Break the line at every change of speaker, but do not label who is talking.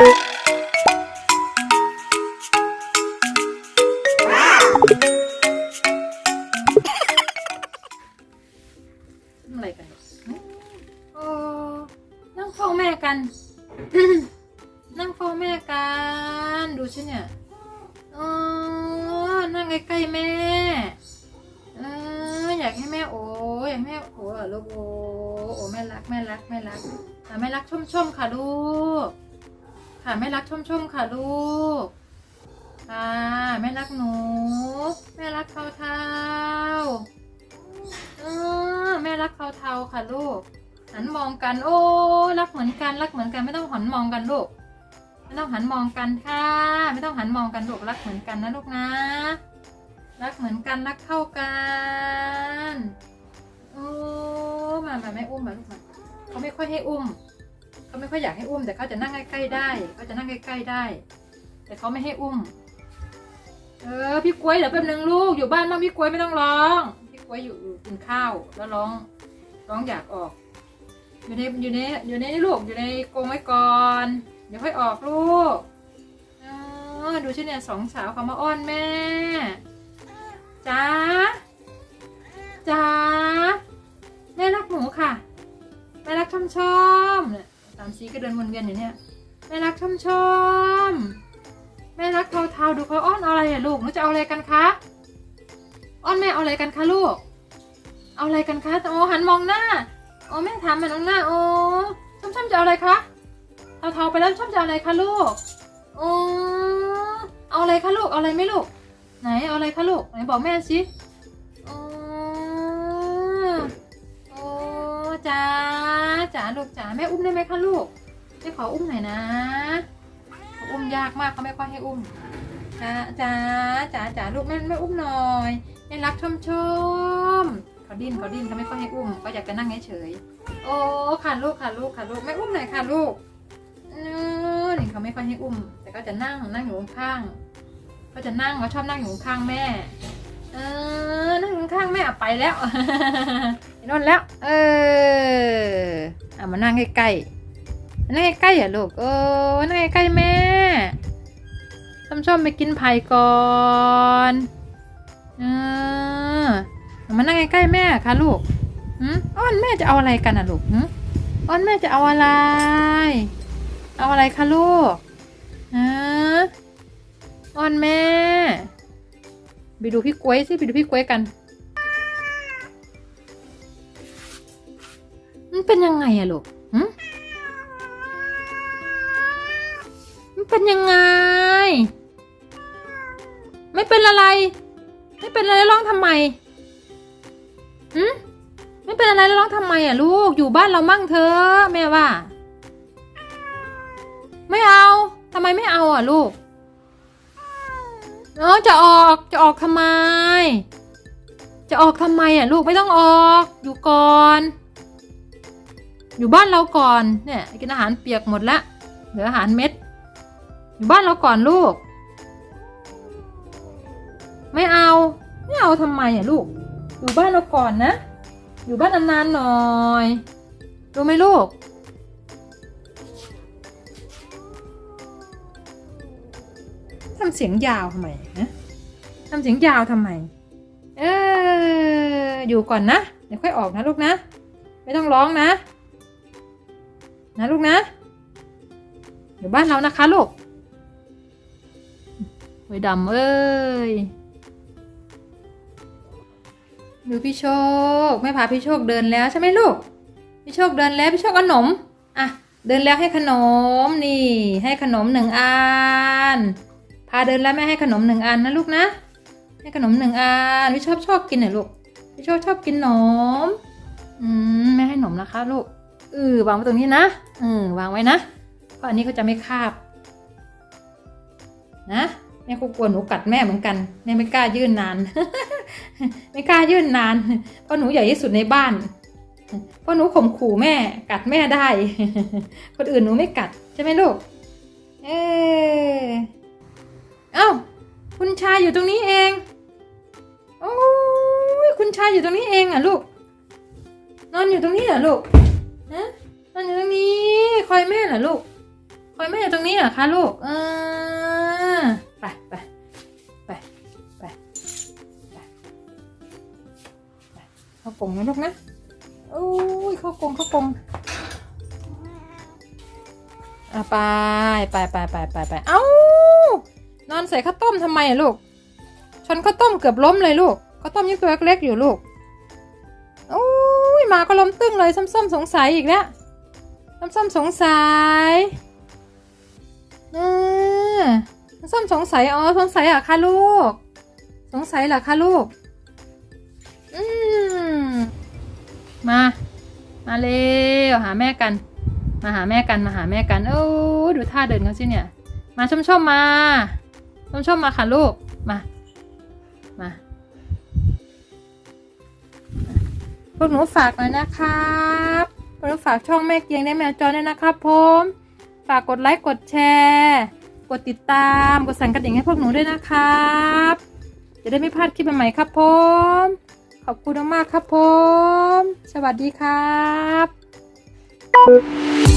อะไรกันโอ้นั่งเฝ้าแม่กัน นั่งเฝ้าแม่กัน ดูฉันเนี่ยเออนั่งใกล้ๆแม่เอออยากให้แม่โอ้อยากให้แม่โอ้เหรอลูกโอ้โอ้แม่รักแม่รักแม่รักแม่รักชมชมๆค่ะลูก ค่ะแม่รักชมชมค่ะลูก ค่ะแม่รักหนู แม่รักเทาเทาเออแม่รักเทาเทาค่ะลูก หันมองกัน โอ้รักเหมือนกันรักเหมือนกันไม่ต้องหันมองกันลูก ไม่ต้องหันมองกันค่ะ ไม่ต้องหันมองกันลูกรักเหมือนกันนะลูกนะ รักเหมือนกันรักเท่ากันโอ้มามาแม่อุ้มมาลูกมาเขาไม่ค่อยให้อุ้ม เขาไม่ค่อยอยากให้อุ้ม แต่เขาจะนั่งใกล้ๆได้เขาจะนั่งใกล้ๆได้ แต่เขาไม่ให้อุ้ม เออพี่กล้วยเดี๋ยวแป๊บนึงลูกอยู่บ้านบ้างพี่กล้วยไม่ต้องร้อง พี่กล้วยอยู่กินข้าวแล้วร้องร้องอยากออก อยู่ในอยู่ในอยู่ในลูกอยู่ในกรงไว้ก่อนเดี๋ยวค่อยออกลูกเออดูชิเนี่ยสองสาวเขามาอ้อนแม่จ๋าจ๋าีก็เดินวนเวียนอยู่เนี่ยแม่รักชมชมแม่รักเทาเทาดูเขาอ้อนเอาอะไรอะลูกหนูจะเอาอะไรกันคะอ้อนแม่เอาอะไรกันคะลูก เอาอะไรกันคะโอ้หันมองหน้าโอ้แม่ถามมันน้องหน้าโอ้ชมชมจะเอาอะไรคะเทาเทาไปแล้วชมจะเอาอะไรคะลูกโอ้เอาอะไรคะลูกเอาอะไรไม่ลูกไหนเอาอะไรคะลูกไหนบอกแม่สิ จ๋าจ๋าลูกจ๋าแม่อุ้มได้ไหมคะลูกแม่ขออุ้มหน่อยนะขาอุ้มยากมากเขาไม่ค่อยให้อุ้มจ๋าจ๋าจ๋าจ๋าลูกแม่แม่อุ้มหน่อยแม่รักชมชมเขาดิ้นเขาดิ้นเขาไม่ค่อยให้อุ้มก็อยากจะนั่งเฉยโอ้ค่ะลูกค่ะลูกค่ะลูกแม่อุ้มหน่อยค่ะลูกนี่เขาไม่ค่อยให้อุ้ม แต่ก็จะนั่งนั่งอยู่ข้างก็จะนั่งเขาชอบนั่งอยู่ข้างแม่ เออ นั่งข้างแม่ไปแล้วนอนแล้ว เออเอามานั่งใกล้ๆนั่งใกล้ๆอะลูก เออ นั่งใกล้ๆแม่ชมชมๆไปกินไผ่ก่อนเออมานั่งใกล้ๆแม่ค่ะลูกหืมอ้อนแม่จะเอาอะไรกันอะลูกหืมอ้อนแม่จะเอาอะไร เอาอะไรคะลูกอ้อนแม่ ไปดูพี่กล้วยสิไปดูพี่กล้วยกัน มันเป็นยังไงอะลูกมันเป็นยังไง ไม่เป็นอะไร ไม่เป็นอะไรร้องทำไมหึไม่เป็นอะไรร้องทำไมอะลูก อยู่บ้านเรามั่งเถอะแม่ว่า ไม่เอาทำไมไม่เอาอะลูก เออจะออกจะออกทำไม จะออกทำไมอะลูกไม่ต้องออก อยู่ก่อน อยู่บ้านเราก่อนเนี่ยกินอาหารเปียกหมดละเหลืออาหารเม็ด อยู่บ้านเราก่อนลูก ไม่เอาไม่เอาทำไมอะลูก อยู่บ้านเราก่อนนะ อยู่บ้านนานๆหน่อยรู้ไหมลูก ทำเสียงยาวทำไมนะทำเสียงยาวทำไม เอออยู่ก่อนนะ เดี๋ยวค่อยออกนะลูกนะ ไม่ต้องร้องนะ นะลูกนะ อยู่บ้านเรานะคะลูกไว้ดำเอ้ยดูพี่โชคแม่พาพี่โชคเดินแล้วใช่ไหมลูก พี่โชคเดินแล้วพี่โชคเอาขนม อะ เดินแล้วให้ขนมนี่ ให้ขนมหนึ่งอัน พาเดินแล้วแม่ให้ขนมหนึ่งอันนะลูกนะ ให้ขนมหนึ่งอันพี่ชอบชอบกินเหรอลูกพี่ชอบชอบกินขนม อืมแม่ให้ขนมนะคะลูกเออวางไว้ตรงนี้นะเออวางไว้นะ เพราะอันนี้เขาจะไม่คาบ นะแม่ก็กลัวหนูกัดแม่เหมือนกันแม่ไม่กล้ายื่นนาน ไม่กล้ายื่นนาน เพราะหนูใหญ่ที่สุดในบ้าน เพราะหนูข่มขู่แม่ กัดแม่ได้ คนอื่นหนูไม่กัดใช่ไหมลูก เออ ชายอยู่ตรงนี้เอง โอ้ยคุณชายอยู่ตรงนี้เองอะลูก นอนอยู่ตรงนี้เหรอลูกฮะนอนอยู่ตรงนี้คอยแม่เหรอลูก คอยแม่อยู่ตรงนี้เหรอคะลูกเออไปไปไปไปไปเข้ากงนะลูกนะโอ้ยเข้ากงเข้ากงอะไปไปไปไปไปไปเอ้า นอนใส่ข้าวต้มทำไมอะลูก ชนข้าวต้มเกือบล้มเลยลูก ข้าวต้มยังตัวเล็กๆอยู่ลูกโอ้ยมาก็ล้มตึ้งเลยส้มๆสงสัยอีกแล้วส้มๆสงสัยเออส้มๆสงสัย อ๋อ สงสัยเหรอคะลูก สงสัยเหรอคะลูก อืมมา มาเร็วหาแม่กัน มาหาแม่กัน มาหาแม่กัน โอ้ดูท่าเดินเขาสิเนี่ย มาชมชมๆมา ชมชมมาค่ะลูก มา มา พวกหนูฝากหน่อยนะครับพวกหนูฝากช่องแม่เกียงได้แมวจอด้วยนะครับผม ฝากกดไลค์กดแชร์ กดติดตาม กดสั่นกระดิ่งให้พวกหนูด้วยนะครับ จะได้ไม่พลาดคลิปใหม่ๆครับผม ขอบคุณมากๆครับผม สวัสดีครับ